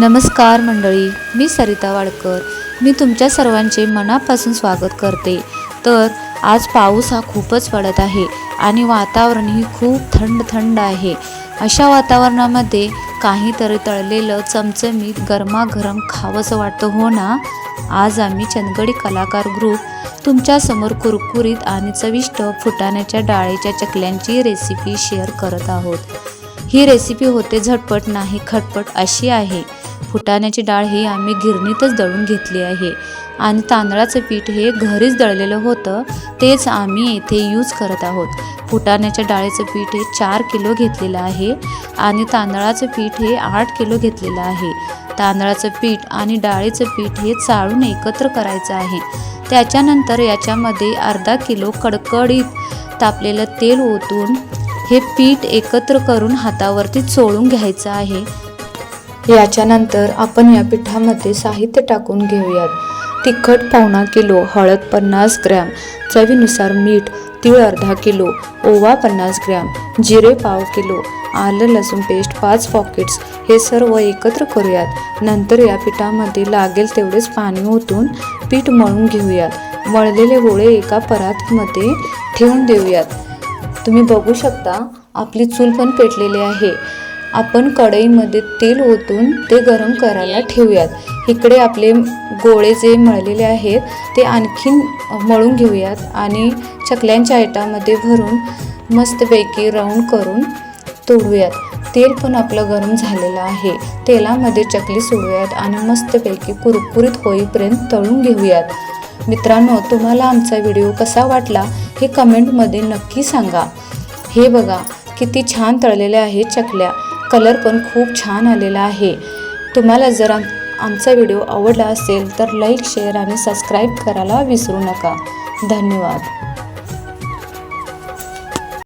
नमस्कार मंडळी मी सरिता वाडकर. मी तुमच्या सर्वांचे मनापासून स्वागत करते. तर आज पाऊस हा खूपच पडत आहे आणि वातावरणही खूप थंड थंड आहे. अशा वातावरणामध्ये काहीतरी तळलेलं चमचमीत गरमागरम खावंसं वाटतं हो ना? आज आम्ही चंदगडी कलाकार ग्रुप तुमच्यासमोर कुरकुरीत आणि चविष्ट फुटाण्याच्या डाळीच्या चकल्यांची रेसिपी शेअर करत आहोत. ही रेसिपी होते झटपट नाही खटपट अशी आहे. फुटाण्याची डाळ ही आम्ही गिरणीतच दळून घेतली आहे. आणि तांदळाचं पीठ हे घरीच दळलेलं होतं तेच आम्ही येथे यूज करत आहोत. फुटाण्याच्या डाळीचं पीठ हे चार किलो घेतलेलं आहे आणि तांदळाचं पीठ हे आठ किलो घेतलेलं आहे. तांदळाचं पीठ आणि डाळीचं पीठ हे चाळून एकत्र करायचं आहे. त्याच्यानंतर याच्यामध्ये अर्धा किलो कडकडीत तापलेलं तेल ओतून हे पीठ एकत्र करून हातावरती चोळून घ्यायचं आहे. याच्यानंतर आपण या पिठामध्ये साहित्य टाकून घेऊयात. तिखट पावणा किलो हळद पन्नास ग्रॅम चवीनुसार मीठ तीळ अर्धा किलो ओवा पन्नास ग्रॅम जिरे पाव किलो आलं लसूण पेस्ट पाच पॉकेट्स हे सर्व एकत्र करूयात. नंतर या पिठामध्ये लागेल तेवढेच पाणी ओतून पीठ मळून घेऊयात. मळलेले गोळे एका परातमध्ये ठेवून देऊयात. तुम्ही बघू शकता आपली चूल पण पेटलेली आहे. आपण कढईमध्ये तेल ओतून ते गरम करायला ठेवूयात. इकडे आपले गोळे जे मळलेले आहेत ते आणखीन मळून घेऊयात आणि चकल्यांच्या आयटामध्ये भरून मस्तपैकी राऊंड करून तोडूयात. तेल पण आपलं गरम झालेलं आहे. तेलामध्ये चकली सोडूयात आणि मस्तपैकी कुरकुरीत होईपर्यंत तळून घेऊयात. मित्रांनो तुम्हाला आमचा व्हिडिओ कसा वाटला हे कमेंटमध्ये नक्की सांगा. हे बघा किती छान तळलेल्या आहेत चकल्या. कलर पण खूप छान आलेला आहे. तुम्हाला जर आम आमचा व्हिडिओ आवडला असेल तर लाईक शेअर आणि सबस्क्राईब करायला विसरू नका. धन्यवाद.